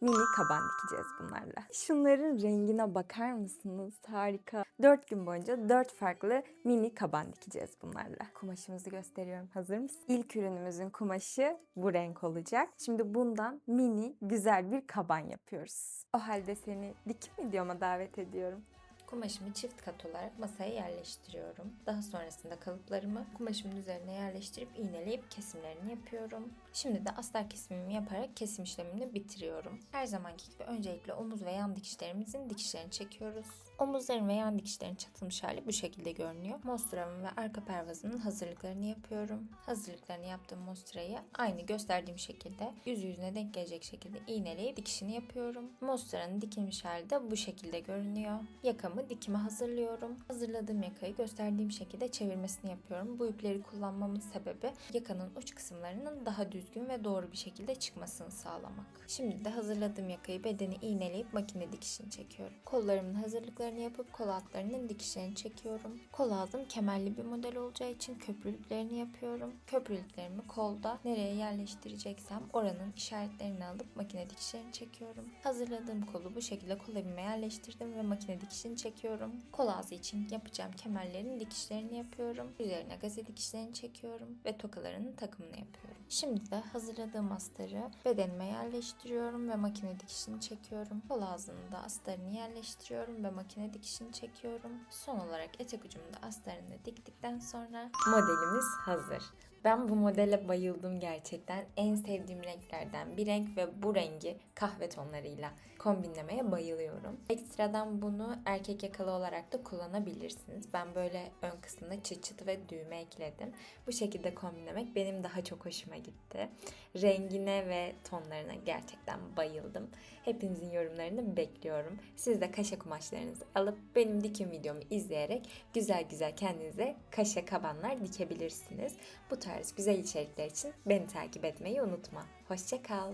mini kaban dikeceğiz bunlarla. Şunların rengine bakar mısınız? Harika. 4 gün boyunca 4 farklı mini kaban dikeceğiz bunlarla. Kumaşımızı gösteriyorum. Hazır mısın? İlk ürünümüzün kumaşı bu renk olacak. Şimdi bundan mini güzel bir kaban yapıyoruz. O halde seni dikim videoma davet ediyorum. Kumaşımı çift kat olarak masaya yerleştiriyorum. Daha sonrasında kalıplarımı kumaşımın üzerine yerleştirip iğneleyip kesimlerini yapıyorum. Şimdi de astar kesimimi yaparak kesim işlemini bitiriyorum. Her zamanki gibi öncelikle omuz ve yan dikişlerimizin dikişlerini çekiyoruz. Omuzların ve yan dikişlerin çatılmış hali bu şekilde görünüyor. Mosturamın ve arka pervazının hazırlıklarını yapıyorum. Hazırlıklarını yaptığım mostrayı aynı gösterdiğim şekilde yüz yüzüne denk gelecek şekilde iğneleyip dikişini yapıyorum. Mosturanın dikilmiş hali de bu şekilde görünüyor. Yakamı dikime hazırlıyorum. Hazırladığım yakayı gösterdiğim şekilde çevirmesini yapıyorum. Bu ipleri kullanmamın sebebi yakanın uç kısımlarının daha düzgün ve doğru bir şekilde çıkmasını sağlamak. Şimdi de hazırladığım yakayı bedeni iğneleyip makine dikişini çekiyorum. Kollarımın hazırlıklarını yapıp kol altlarının dikişlerini çekiyorum. Kol altım kemerli bir model olacağı için köprülüklerini yapıyorum. Köprülüklerimi kolda nereye yerleştireceksem oranın işaretlerini alıp makine dikişlerini çekiyorum. Hazırladığım kolu bu şekilde kol evime yerleştirdim ve makine dikişini çekiyorum. Kol için yapacağım kemerlerin dikişlerini yapıyorum. Üzerine gaze dikişlerini çekiyorum ve tokalarının takımını yapıyorum. Şimdi de hazırladığım astarı bedenime yerleştiriyorum ve makine dikişini çekiyorum. Kol da astarını yerleştiriyorum ve makine dikişini çekiyorum. Son olarak etek ucumu da astarını diktikten sonra modelimiz hazır. Ben bu modele bayıldım gerçekten. En sevdiğim renklerden bir renk ve bu rengi kahve tonlarıyla kombinlemeye bayılıyorum. Ekstradan bunu erkek yakalı olarak da kullanabilirsiniz. Ben böyle ön kısmına çıt çıt ve düğme ekledim. Bu şekilde kombinlemek benim daha çok hoşuma gitti. Rengine ve tonlarına gerçekten bayıldım. Hepinizin yorumlarını bekliyorum. Siz de kaşe kumaşlarınızı alıp benim dikim videomu izleyerek güzel güzel kendinize kaşe kabanlar dikebilirsiniz. Bu tarz güzel içerikler için beni takip etmeyi unutma. Hoşça kal.